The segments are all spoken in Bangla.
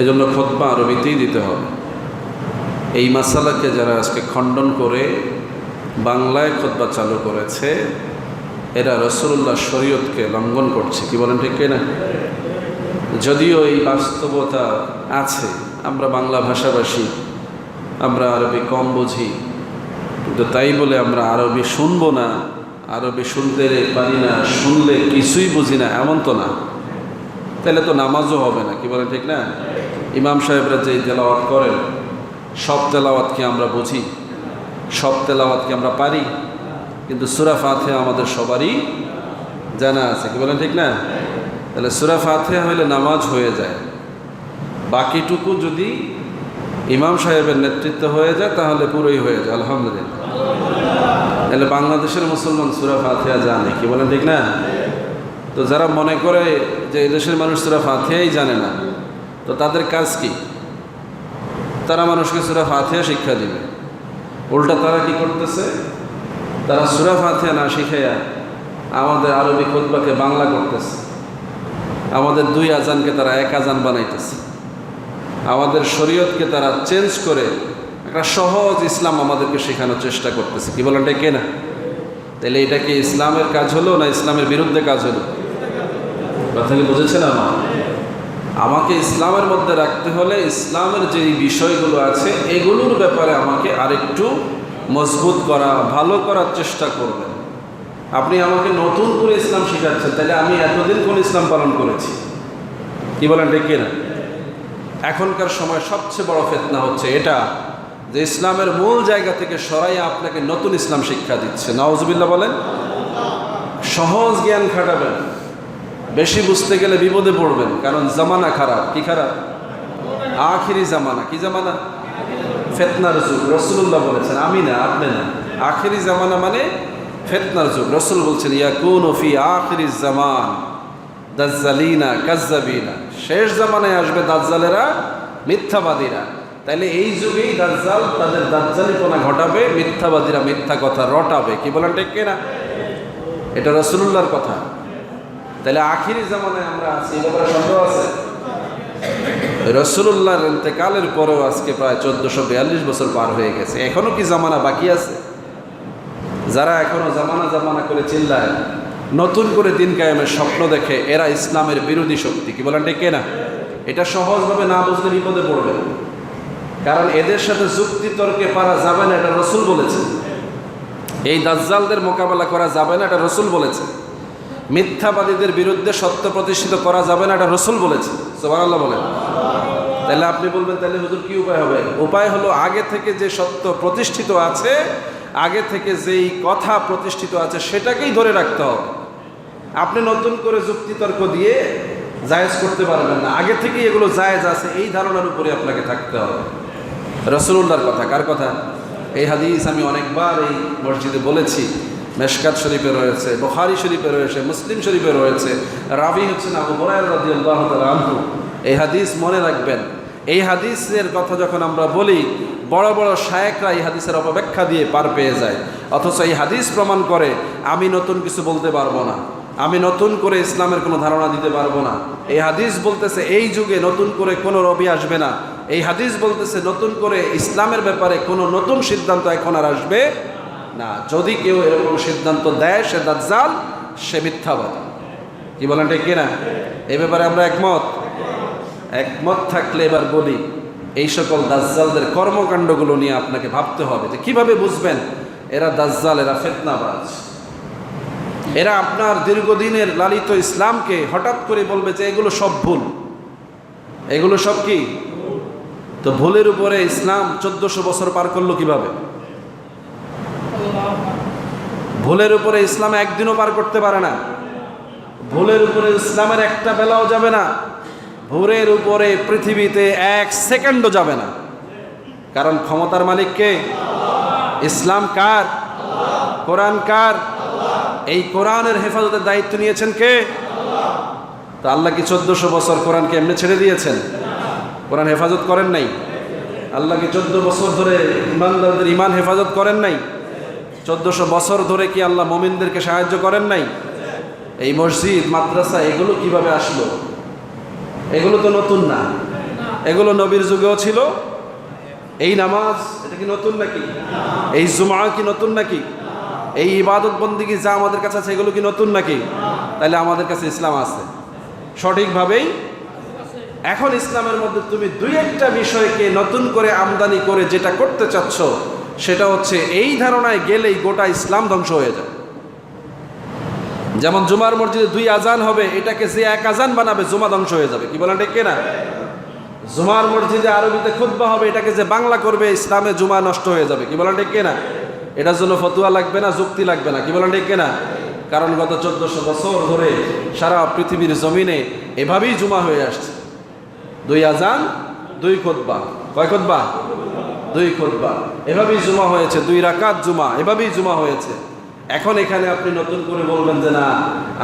এই জন্য খোদবা আরবিতেই দিতে হবে। এই মাসালাকে যারা আজকে খণ্ডন করে বাংলায় খোদবা চালু করেছে, এরা রসুল্লাহ শরীয়তকে লঙ্ঘন করছে। কি বলেন ঠিক না যদিও এই বাস্তবতা আছে, আমরা বাংলা ভাষাভাষী, আমরা আরবি কম বুঝি, কিন্তু তাই বলে আমরা আরবি শুনব না, আরবি শুনতে পারি না, শুনলে কিছুই বুঝি না, এমন তো না। তাহলে তো নামাজও হবে না, কি বলেন ঠিক না? ইমাম সাহেবরা যেই তেলাওয়াত করেন, সব তেলাওয়াত কি আমরা বুঝি, সব তেলাওয়াতকে আমরা পারি, কিন্তু সুরা ফাতে আমাদের সবারই জানা আছে। কি বলেন ঠিক না? তাহলে সুরা ফাতে হলে নামাজ হয়ে যায়। বাকিটুকু যদি ইমাম সাহেবের নেতৃত্ব হয়ে যায়, তাহলে পুরোই হয়ে যায়, আলহামদুলিল্লাহ। তাহলে বাংলাদেশের মুসলমান সুরা ফাতিহা জানে, কি বলেন ঠিক না? তো যারা মনে করে যে এই দেশের মানুষ সুরা ফাতিহাই জানে না তো তাদের কাজ কি? তারা মানুষকে সুরা ফাতিহা শিক্ষা দিবে। উল্টা তারা কি করতেছে? তারা সুরা ফাতিহা না শিখাইয়া আমাদের আরবি খুতবাকে বাংলা করতেছে। আমাদের দুই আজানকে তারা এক আজান বানাইতেছে। আমাদের শরীয়তকে তারা চেঞ্জ করে একটা সহজ ইসলাম আমাদেরকে শেখানোর চেষ্টা করতেছে। কি বলেন কে না তাহলে এটা কি ইসলামের কাজ হলো না ইসলামের বিরুদ্ধে কাজ হলো? কথা কি বুঝেছেন আমার? আমাকে ইসলামের মধ্যে রাখতে হলে ইসলামের যে বিষয়গুলো আছে, এগুলোর ব্যাপারে আমাকে আরেকটু মজবুত করা, ভালো করার চেষ্টা করবেন। আপনি আমাকে নতুন করে ইসলাম শেখাচ্ছেন, তাহলে আমি এতদিন কোন ইসলাম পালন করেছি? কি বলেন ডেকে না এখনকার সময় সবচেয়ে বড় ফেতনা হচ্ছে এটা, যে ইসলামের মূল জায়গা থেকে সরাই আপনাকে নতুন ইসলাম শিক্ষা দিচ্ছে। নওয়াজবিল্লা বলেন, সহজ জ্ঞান খাটাবেন। বেশি বুঝতে গেলে বিপদে পড়বেন, কারণ জামানা খারাপ। কি খারাপ? আখিরি জামানা। কি জামানা? ফেতনার যুগ। রসুল্লাহ বলেছেন, আমি না, আপনি না। আখিরি জামানা মানে ফেতনার যুগ। রসুল বলছেন ইয়া কোন ফি আখিরি জামান দাজ্জালিনা কাজ্জাবিনা। শেষ জামানায় আসবে দাজ্জালেরা, মিথ্যাবাদীরা। তাইলে এই যুগেই দাজ্জাল তাদের দাজ্জালিপনা ঘটাবে, মিথ্যাবাদীরা মিথ্যা কথা রটাবে। কি বলেন ঠিক না এটা রসুল্লাহর কথা। তাহলে আখিরি জামানায় আমরা আছি ব্যাপারে সন্দেহ আছে? রসুল্লাহর ইন্তেকালের পরেও আজকে প্রায় চোদ্দশো বিয়াল্লিশ বছর পার হয়ে গেছে। এখনও কি জামানা বাকি আছে? যারা এখনও জামানা জামানা করে চিল্লায়, নতুন করে দিন কায়েমের স্বপ্ন দেখে, এরা ইসলামের বিরোধী শক্তি। কি বলেন কে না এটা সহজভাবে না বুঝলে বিপদে পড়বে। কারণ এদের সাথে যুক্তি তর্কে পারা যাবে না, এটা রসুল বলেছে এই দাজ্জালদের মোকাবেলা করা যাবে না, এটা রসুল বলেছে মিথ্যাবাদীদের বিরুদ্ধে সত্য প্রতিষ্ঠিত করা যাবে না, এটা রসুল বলেছে। সোমান আল্লাহ বলেন। তাহলে আপনি বলবেন, তাহলে হুজুর কি উপায় হবে? উপায় হলো আগে থেকে যে সত্য প্রতিষ্ঠিত আছে, আগে থেকে যেই কথা প্রতিষ্ঠিত আছে, সেটাকেই ধরে রাখতে হবে। আপনি নতুন করে যুক্তিতর্ক দিয়ে জায়েজ করতে পারবেন না। আগে থেকেই এগুলো জায়েজ আছে, এই ধারণার উপরে আপনাকে থাকতে হবে। রসুল্লাহর কথা, কার কথা? এই হাদিস আমি অনেকবার এই মসজিদে বলেছি। মেশকাত শরীফে রয়েছে, বখারি শরীফে রয়েছে, মুসলিম শরীফে রয়েছে। রাবি হচ্ছেন আবু আনহু। এই হাদিস মনে রাখবেন, এই হাদিসের কথা যখন আমরা বলি, বড় বড় শায়েকরা এই হাদিসের অপব্যাখ্যা দিয়ে পার পেয়ে যায়। অথচ এই হাদিস প্রমাণ করে, আমি নতুন কিছু বলতে পারব না। আমি নতুন করে ইসলামের কোনো ধারণা দিতে পারব না। এই হাদিস বলতেছে, এই যুগে নতুন করে কোনো রবি আসবে না। এই হাদিস বলতেছে, নতুন করে ইসলামের ব্যাপারে কোনো নতুন সিদ্ধান্ত এখন আর আসবে না, যদি কেউ এরকম সিদ্ধান্ত দেয়, সে দাজ্জাল, সে মিথ্যাবাদী। কি বলেন, ঠিক কিনা? এ ব্যাপারে আমরা একমত? একমত থাকলে এবার বলি, এই সকল দাজ্জালদের কর্মকাণ্ডগুলো নিয়ে আপনাকে ভাবতে হবে যে কীভাবে বুঝবেন, এরা দাজ্জাল, এরা ফেতনাবাজ। এরা আপনার দীর্ঘদিনের লালিত ইসলামকে হঠাৎ করে বলবে যে এগুলো সব ভুল। এগুলো সব কি? তো ভুলের উপরে ইসলাম চোদ্দশো বছর পার করল কীভাবে? ভুলের উপরে ইসলাম একদিনও পার করতে পারে না। ভুলের উপরে ইসলামের একটা বেলাও যাবে না। ভুলের উপরে পৃথিবীতে এক সেকেন্ডও যাবে না। কারণ ক্ষমতার মালিককে ইসলাম কার? কোরআন কার? এই কোরআনের হেফাজতের দায়িত্ব নিয়েছেন কে? তা আল্লাহ কি চোদ্দশো বছর কোরআনকে এমনি ছেড়ে দিয়েছেন? কোরআন হেফাজত করেন নাই? আল্লাহ কি চোদ্দ বছর ধরে ইমানদারদের ইমান হেফাজত করেন নাই? চোদ্দশো বছর ধরে কি আল্লাহ মোমিনদেরকে সাহায্য করেন নাই? এই মসজিদ, মাদ্রাসা, এগুলো কীভাবে আসলো? এগুলো তো নতুন না। এগুলো নবীর যুগেও ছিল। এই নামাজ, এটা কি নতুন নাকি? এই জুমা কি নতুন নাকি? এই ইবাদত বন্দিগি যা আমাদের কাছে আছে, এগুলো কি নতুন নাকি? তাহলে আমাদের কাছে ইসলাম আছে। সঠিকভাবেই এখন ইসলামের মধ্যে তুমি দুই একটা বিষয়কে নতুন করে আমদানি করে যেটা করতে চাচ্ছ সেটা হচ্ছে এই ধারণায় গেলেই গোটা ইসলাম ধ্বংস হয়ে যায় যেমন জুমার মসজিদে দুই আজান হবে, এটাকে যে এক আজান বানাবে, জুমা ধ্বংস হয়ে যাবে। কি বলেন ঠিক না জুমার মসজিদে আরবিতে খুতবা হবে, এটাকে যে বাংলা করবে, ইসলামে জুমা নষ্ট হয়ে যাবে। কি বলেন ঠিক না এটার জন্য ফতুয়া লাগবে না, যুক্তি লাগবে না। কি বলেন ঠিক না কারণ গত চোদ্দশো বছর ধরে সারা পৃথিবীর জমিনে এভাবেই জুমা হয়ে আসছে। দুই আজান, দুই খুতবা। কয় খুতবা? দুই খুতবা। এভাবেই জুমা হয়েছে, দুই রাকাত জুমা, এভাবেই জুমা হয়েছে। এখন এখানে আপনি নতুন করে বলবেন যে না,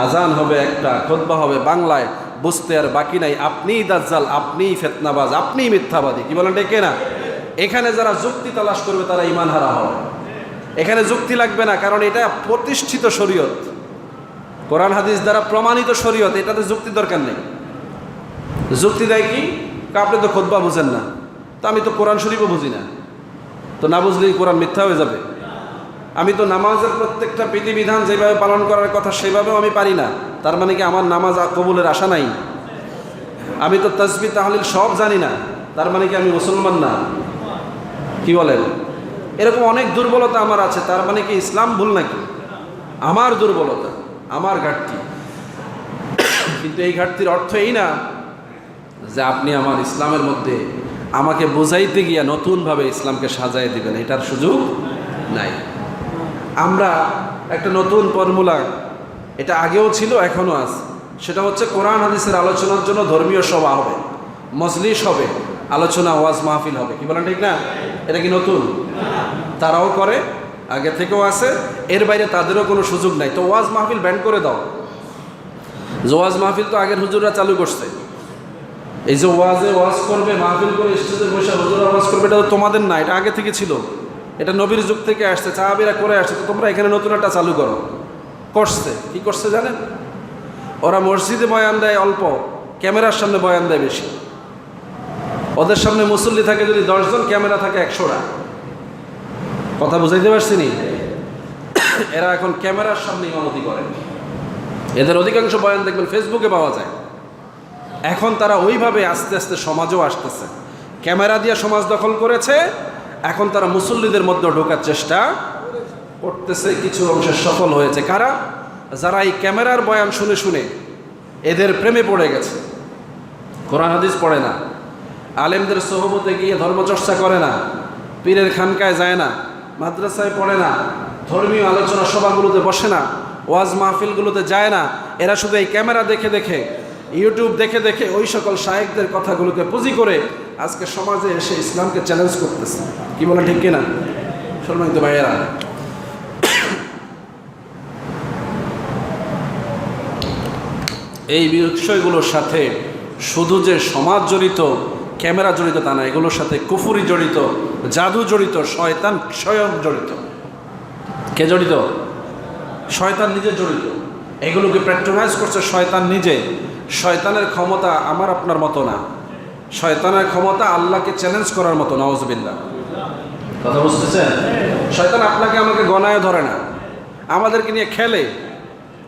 আজান হবে একটা, খুতবা হবে বাংলায়, বুঝতে আর বাকি নাই। আপনিই দাজ্জাল, আপনিই ফেতনাবাজ, আপনিই মিথ্যাবাদী। কি বলেন ডেকে না এখানে যারা যুক্তি তালাশ করবে, তারা ইমান হারা হবে। এখানে যুক্তি লাগবে না, কারণ এটা প্রতিষ্ঠিত শরীয়ত। কোরআন হাদিস দ্বারা প্রমাণিত শরীয়ত, এটাতে যুক্তি দরকার নেই। যুক্তি দেয় কা? আপনি তো খোদবা বুঝেন না। তো আমি তো কোরআন শরীফও বুঝি না। তো না বুঝলেই কোরআন মিথ্যা হয়ে যাবে। আমি তো নামাজের প্রত্যেকটা বিধিবিধান যেভাবে পালন করার কথা সেভাবেও আমি পারি না। তার মানে কি আমার নামাজ কবুলের আশা নাই? আমি তো তসবি তাহলিল সব জানি না। তার মানে কি আমি মুসলমান না? কি বলেন? এরকম অনেক দুর্বলতা আমার আছে। তার মানে কি ইসলাম ভুল নাকি? আমার দুর্বলতা, আমার ঘাটতি। কিন্তু এই ঘাটতির অর্থ এই না যে আপনি আমার ইসলামের মধ্যে আমাকে বোঝাইতে গিয়া নতুনভাবে ইসলামকে সাজাই দিবেন, এটার সুযোগ নাই। আমরা একটা নতুন ফর্মুলা, এটা আগেও ছিল, এখনও আছে। সেটা হচ্ছে কোরআন হাদিসের আলোচনার জন্য ধর্মীয় সভা হবে, মজলিস হবে, আলোচনা ওয়াজ মাহফিল হবে। কি বলেন ঠিক না? এটা কি নতুন? তারাও করে, আগে থেকেও আছে, এর বাইরে তাদেরও কোনো সুযোগ নাই। তো ওয়াজ মাহফিল ব্যান্ড করে দাও। যে ওয়াজ মাহফিল তো আগের হুজুররা চালু করছে। এই যে ওয়াজে ওয়াজ করবে, মাহফিল করে স্টেজে বসে হুজুরা ওয়াজ করবে, এটা তো তোমাদের না, এটা আগে থেকে ছিল। এটা নবীর যুগ থেকে আসছে চাহাবিরা করে আসছে, তো তোমরা এখানে নতুন একটা চালু করো। করছে, কি করছে জানেন? ওরা মসজিদে বয়ান দেয় অল্প, ক্যামেরার সামনে বয়ান দেয় বেশি। ওদের সামনে মুসল্লি থাকে যদি দশজন ক্যামেরা থাকে একশোটা। কথা বুঝাইতে পারছি নি? এরা এখন ক্যামেরার সামনে ইমামতি করে। এদের অধিকাংশ বয়ান দেখবেন ফেসবুকে পাওয়া যায়। এখন তারা ওইভাবে আস্তে আস্তে সমাজও আসতেছে। ক্যামেরা দিয়ে সমাজ দখল করেছে, এখন তারা মুসল্লিদের মধ্যে ঢোকার চেষ্টা করতেছে, কিছু অংশে সফল হয়েছে। কারা? যারা এই ক্যামেরার বয়ান শুনে শুনে এদের প্রেমে পড়ে গেছে। কোরআন হাদিস পড়ে না। আলেমদের সহবতে গিয়ে ধর্মচর্চা করে না। পীরের খানকায় যায় না। মাদ্রাসায় পড়ে না। ধর্মীয় আলোচনা সভাগুলোতে বসে না। ওয়াজ মাহফিলগুলোতে যায় না। এরা শুধু এই ক্যামেরা দেখে দেখে ইউটিউব দেখে দেখে ওই সকল শায়েকদের কথাগুলোকে পুঁজি করে আজকে সমাজে এসে ইসলামকে চ্যালেঞ্জ করতেছে। কি বলে ঠিক কিনা? সম্মানিত ভাইয়েরা। এই বিষয়গুলোর সাথে শুধু যে সমাজ জড়িত, ক্যামেরা জড়িত তা না, এগুলোর সাথে কুফুরি জড়িত, জাদু জড়িত, শয়তান স্বয়ং জড়িত। কে জড়িত? শয়তান নিজে জড়িত। এগুলোকে প্যাট্রোনাইজ করছে শয়তান নিজে। শয়তানের ক্ষমতা আমার আপনার মতো না। শয়তানের ক্ষমতা আল্লাহকে চ্যালেঞ্জ করার মতো নওয়াজবিল্লা কথা বুঝতেছেন? শয়তান আপনাকে আমাকে গণায় ধরে না। আমাদেরকে নিয়ে খেলে।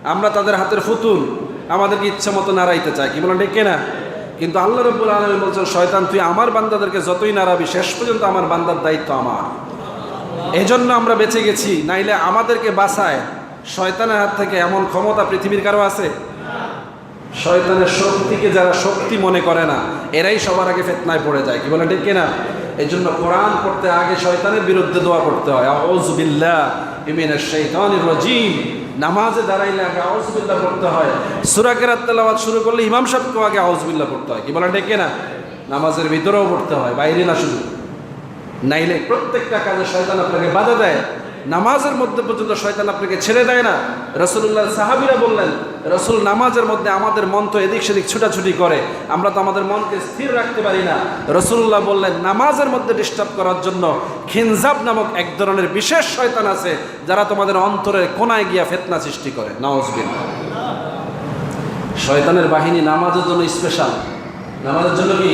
আমরা তাদের হাতের ফুতুল আমাদেরকে ইচ্ছা মতো নাড়াইতে চাই কি বলেন ঠিক না কিন্তু আল্লাহ রব্বুল আলমী বলছেন শয়তান তুই আমার বান্দাদেরকে যতই নাড়াবি শেষ পর্যন্ত আমার বান্দার দায়িত্ব আমার। এই জন্য আমরা বেঁচে গেছি। নাইলে আমাদেরকে বাঁচায়। শয়তানের হাত থেকে এমন ক্ষমতা পৃথিবীর কারও আছে? শয়তানের শক্তিকে যারা শক্তি মনে করে না, এরাই সবার আগে ফেতনায় পড়ে যায়, কি বলে ঠিক কিনা? এই জন্য কোরআন পড়তে আগে শয়তানের বিরুদ্ধে দোয়া করতে হয়। নামাজে দাঁড়াইলে আগে আউজবিল্লাহ পড়তে হয়। সুরাকেরাত তেলাওয়াত শুরু করলে ইমাম সাহেবকেও আগে আউজবিল্লাহ পড়তে হয়, কি বলে ঠিক কিনা? নামাজের ভিতরেও পড়তে হয়, বাইরে না শুধু। নাইলে প্রত্যেকটা কাজে শয়তান আপনাকে বাধা দেয়। নামাজের মধ্যে পর্যন্ত শয়তান আপনাকে ছেড়ে দেয় না। রসুল্লাহ সাহাবিরা বললেন, রসুল, নামাজের মধ্যে আমাদের মন তো এদিক সেদিক ছুটাছুটি করে, আমরা তো আমাদের মনকে স্থির রাখতে পারি না। রসুল্লাহ বললেন, নামাজের মধ্যে ডিস্টার্ব করার জন্য খিনজাব নামক এক ধরনের বিশেষ শয়তান আছে, যারা তোমাদের অন্তরের কোনায় গিয়া ফেতনা সৃষ্টি করে। নওয়াজবিন শয়তানের বাহিনী নামাজের জন্য স্পেশাল নামাজের জন্য কি?